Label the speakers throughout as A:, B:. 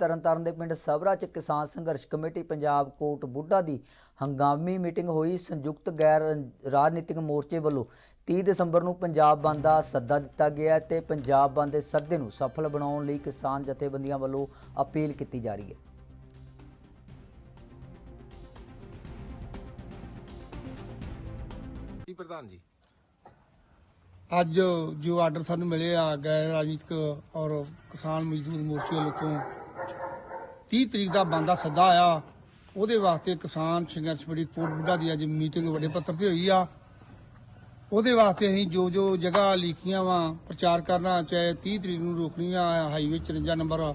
A: ਤਰਨਤਾਰਨ ਦੇ ਪਿੰਡ ਸਬਰਾ ਚ ਕਿਸਾਨ ਸੰਘਰਸ਼ ਕਮੇਟੀ ਪੰਜਾਬ ਕੋਟ ਬੁੱਢਾ ਦੀ ਹੰਗਾਮੀ ਮੀਟਿੰਗ ਹੋਈ। ਸੰਯੁਕਤ ਗੈਰ ਰਾਜਨੀਤਿਕ ਮੋਰਚੇ ਵੱਲੋਂ 30 ਦਸੰਬਰ ਨੂੰ ਪੰਜਾਬ ਬੰਦ ਦਾ ਸੱਦਾ ਦਿੱਤਾ ਗਿਆ ਤੇ ਪੰਜਾਬ ਬੰਦ ਦੇ ਸੱਦੇ ਨੂੰ ਸਫਲ ਬਣਾਉਣ ਲਈ ਕਿਸਾਨ ਜਥੇਬੰਦੀਆਂ ਵੱਲੋਂ ਅਪੀਲ ਕੀਤੀ ਜਾ ਰਹੀ ਹੈ।
B: ਜੀ ਪ੍ਰਧਾਨ ਜੀ।
C: ਅੱਜ ਜੋ ਆਰਡਰ ਸਾਨੂੰ ਮਿਲੇ ਆ ਗੈਰ ਰਾਜਨੀਤਿਕ ਔਰ ਕਿਸਾਨ ਮਜ਼ਦੂਰ ਮੋਰਚੇ ਵੱਲੋਂ 30 ਤਰੀਕ ਦਾ ਬੰਦ ਸੱਦਾ ਆਇਆ। ਉਹਦੇ ਵਾਸਤੇ ਕਿਸਾਨ ਸੰਘਰਸ਼ ਬੜੀ ਕੋਟ ਬੁੱਢਾ ਦੀ ਅੱਜ ਮੀਟਿੰਗ ਵੱਡੇ ਪੱਤਰ ਤੇ ਹੋਈ ਆ। ਉਹਦੇ ਵਾਸਤੇ ਅਸੀਂ ਜੋ ਜੋ ਜਗ੍ਹਾ ਲਿਖੀਆਂ ਵਾ, ਪ੍ਰਚਾਰ ਕਰਨਾ, ਚਾਹੇ 30 ਤਰੀਕ ਨੂੰ ਰੋਕਣੀਆਂ ਹਾਈਵੇ 54 ਨੰਬਰ,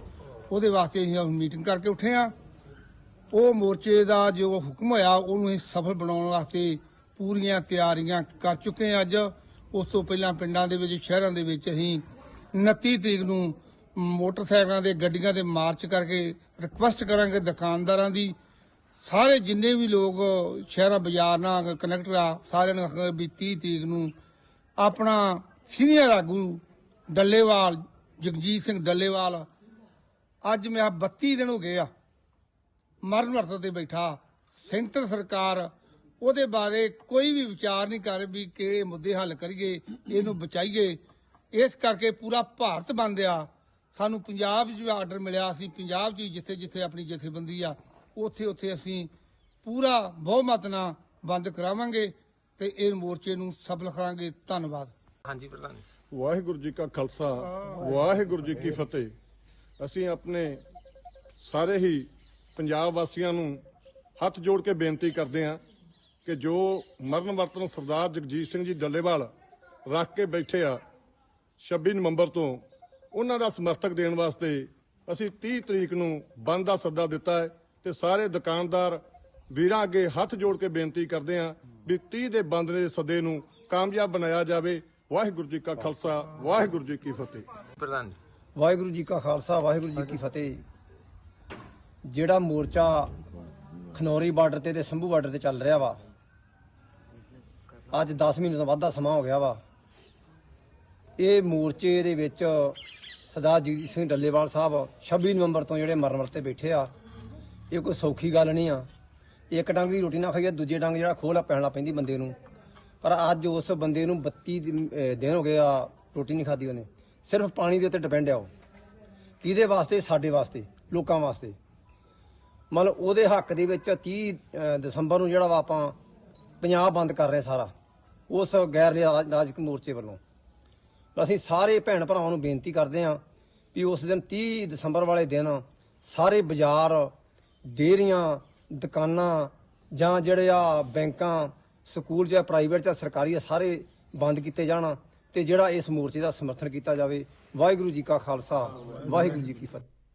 C: ਉਹਦੇ ਵਾਸਤੇ ਅਸੀਂ ਹੁਣ ਮੀਟਿੰਗ ਕਰਕੇ ਉੱਠੇ ਆ। ਉਹ ਮੋਰਚੇ ਦਾ ਜੋ ਹੁਕਮ ਹੋਇਆ, ਉਹਨੂੰ ਅਸੀਂ ਸਫਲ ਬਣਾਉਣ ਵਾਸਤੇ ਪੂਰੀਆਂ ਤਿਆਰੀਆਂ ਕਰ ਚੁੱਕੇ ਹਾਂ ਅੱਜ। ਉਸ ਤੋਂ ਪਹਿਲਾਂ ਪਿੰਡਾਂ ਦੇ ਵਿੱਚ, ਸ਼ਹਿਰਾਂ ਦੇ ਵਿੱਚ ਅਸੀਂ 29 ਤਰੀਕ ਨੂੰ ਮੋਟਰਸਾਈਕਲਾਂ ਦੇ ਗੱਡੀਆਂ ਦੇ ਮਾਰਚ ਕਰਕੇ ਰਿਕੁਐਸਟ ਕਰਾਂਗੇ ਦੁਕਾਨਦਾਰਾਂ ਦੀ। ਸਾਰੇ ਜਿੰਨੇ ਵੀ ਲੋਕ ਸ਼ਹਿਰਾਂ, ਬਾਜ਼ਾਰ ਨਾਲ ਕਨੈਕਟ ਆ ਸਾਰਿਆਂ ਨੂੰ ਆਖਾਂਗੇ ਵੀ 30 ਤਰੀਕ ਨੂੰ ਆਪਣਾ ਸੀਨੀਅਰ ਆਗੂ ਡੱਲੇਵਾਲ, ਜਗਜੀਤ ਸਿੰਘ ਡੱਲੇਵਾਲ। ਅੱਜ ਮੈਂ 32 ਦਿਨ ਹੋ ਗਏ ਆ, ਮਰਨ ਵਰਤ ਤੇ ਬੈਠਾ। ਸੈਂਟਰ ਸਰਕਾਰ ਉਹਦੇ ਬਾਰੇ ਕੋਈ ਵੀ ਵਿਚਾਰ ਨਹੀਂ ਕਰ ਵੀ ਕਿਹੜੇ ਮੁੱਦੇ ਹੱਲ ਕਰੀਏ, ਇਹਨੂੰ ਬਚਾਈਏ। ਇਸ ਕਰਕੇ ਪੂਰਾ ਭਾਰਤ ਬੰਦ ਆ। ਸਾਨੂੰ ਪੰਜਾਬ 'ਚ ਵੀ ਆਰਡਰ ਮਿਲਿਆ ਸੀ ਪੰਜਾਬ 'ਚ ਜਿੱਥੇ ਜਿੱਥੇ ਆਪਣੀ ਜਥੇਬੰਦੀ ਆ ਉੱਥੇ ਉੱਥੇ ਅਸੀਂ ਪੂਰਾ ਬਹੁਮਤ ਨਾਲ ਬੰਦ ਕਰਾਵਾਂਗੇ ਤੇ ਇਹ ਮੋਰਚੇ ਨੂੰ ਸਫਲ ਕਰਾਂਗੇ। ਧੰਨਵਾਦ।
B: ਹਾਂਜੀ ਪ੍ਰਧਾਨ ਜੀ।
D: ਵਾਹਿਗੁਰੂ ਜੀ ਕਾ ਖਾਲਸਾ ਵਾਹਿਗੁਰੂ ਜੀ ਕੀ ਫਤਿਹ। ਅਸੀਂ ਆਪਣੇ ਸਾਰੇ ਹੀ ਪੰਜਾਬ ਵਾਸੀਆਂ ਨੂੰ ਹੱਥ ਜੋੜ ਕੇ ਬੇਨਤੀ ਕਰਦੇ ਹਾਂ ਕਿ ਜੋ ਮਰਨ ਵਰਤਨ ਸਰਦਾਰ ਜਗਜੀਤ ਸਿੰਘ ਜੀ ਡੱਲੇਵਾਲ ਰੱਖ ਕੇ ਬੈਠੇ ਆ 26 ਨਵੰਬਰ ਤੋਂ ਉਹਨਾਂ ਦਾ ਸਮਰਥਕ ਦੇਣ ਵਾਸਤੇ ਅਸੀਂ 30 ਤਰੀਕ ਨੂੰ ਬੰਦ ਦਾ ਸੱਦਾ ਦਿੱਤਾ ਹੈ ਤੇ ਸਾਰੇ ਦੁਕਾਨਦਾਰ ਵੀਰਾਂ ਅੱਗੇ ਹੱਥ ਜੋੜ ਕੇ ਬੇਨਤੀ ਕਰਦੇ ਹਾਂ ਵੀ 30 ਦੇ ਬੰਦ ਦੇ ਸੱਦੇ ਨੂੰ ਕਾਮਯਾਬ ਬਣਾਇਆ ਜਾਵੇ। ਵਾਹਿਗੁਰੂ ਜੀ ਕਾ ਖਾਲਸਾ ਵਾਹਿਗੁਰੂ ਜੀ ਕੀ ਫਤਿਹ।
B: ਪ੍ਰਧਾਨ ਜੀ।
E: ਵਾਹਿਗੁਰੂ ਜੀ ਕਾ ਖਾਲਸਾ ਵਾਹਿਗੁਰੂ ਜੀ ਕੀ ਫਤਿਹ। ਜਿਹੜਾ ਮੋਰਚਾ ਖਨੌਰੀ ਬਾਰਡਰ ਤੇ ਤੇ ਸੰਭੂ ਬਾਰਡਰ ਤੇ ਚੱਲ ਰਿਹਾ ਵਾ ਅੱਜ 10 ਮਹੀਨੇ ਤੋਂ ਵੱਧ ਦਾ ਸਮਾਂ ਹੋ ਗਿਆ ਵਾ। ਇਹ ਮੋਰਚੇ ਦੇ ਵਿੱਚ ਸਰਦਾਰ ਜਗਜੀਤ ਸਿੰਘ ਡੱਲੇਵਾਲ ਸਾਹਿਬ 26 ਨਵੰਬਰ ਤੋਂ ਜਿਹੜੇ ਮਰਨ ਵਰਤੇ ਬੈਠੇ ਆ, ਇਹ ਕੋਈ ਸੌਖੀ ਗੱਲ ਨਹੀਂ ਆ। ਇੱਕ ਡੰਗ ਦੀ ਰੋਟੀ ਨਾ ਖਾਈਏ, ਦੂਜੇ ਡੰਗ ਜਿਹੜਾ ਖੋਲਾ ਪੈਣਾ ਪੈਂਦੀ ਬੰਦੇ ਨੂੰ। ਪਰ ਅੱਜ ਉਸ ਬੰਦੇ ਨੂੰ 32 ਦਿਨ ਹੋ ਗਏ ਆ, ਰੋਟੀ ਨਹੀਂ ਖਾਦੀ ਉਹਨੇ। ਸਿਰਫ ਪਾਣੀ ਦੇ ਉੱਤੇ ਡਿਪੈਂਡ ਆ ਉਹ। ਕਿਹਦੇ ਵਾਸਤੇ? ਸਾਡੇ ਵਾਸਤੇ, ਲੋਕਾਂ ਵਾਸਤੇ। ਮਤਲਬ ਉਹਦੇ ਹੱਕ ਦੇ ਵਿੱਚ 30 ਦਸੰਬਰ ਨੂੰ ਜਿਹੜਾ ਵਾ ਆਪਾਂ ਪੰਜਾਬ ਬੰਦ ਕਰ ਰਹੇ ਸਾਰਾ, ਉਸ ਗੈਰ ਰਾਜ- ਮੋਰਚੇ ਵੱਲੋਂ। ਅਸੀਂ ਸਾਰੇ ਭੈਣ ਭਰਾਵਾਂ ਨੂੰ ਬੇਨਤੀ ਕਰਦੇ ਹਾਂ ਵੀ ਉਸ ਦਿਨ 30 ਦਸੰਬਰ ਵਾਲੇ ਦਿਨ ਸਾਰੇ ਬਾਜ਼ਾਰ, ਡੇਅਰੀਆਂ, ਦੁਕਾਨਾਂ ਜਾਂ ਜਿਹੜੇ ਆ ਬੈਂਕਾਂ, ਸਕੂਲ ਜਾਂ ਪ੍ਰਾਈਵੇਟ ਜਾਂ ਸਰਕਾਰੀ ਆ ਸਾਰੇ ਬੰਦ ਕੀਤੇ ਜਾਣ ਤੇ ਜਿਹੜਾ ਇਸ ਮੋਰਚੇ ਦਾ ਸਮਰਥਨ ਕੀਤਾ ਜਾਵੇ। ਵਾਹਿਗੁਰੂ ਜੀ ਕਾ ਖਾਲਸਾ, ਵਾਹਿਗੁਰੂ ਜੀ ਕੀ ਫਤਿਹ।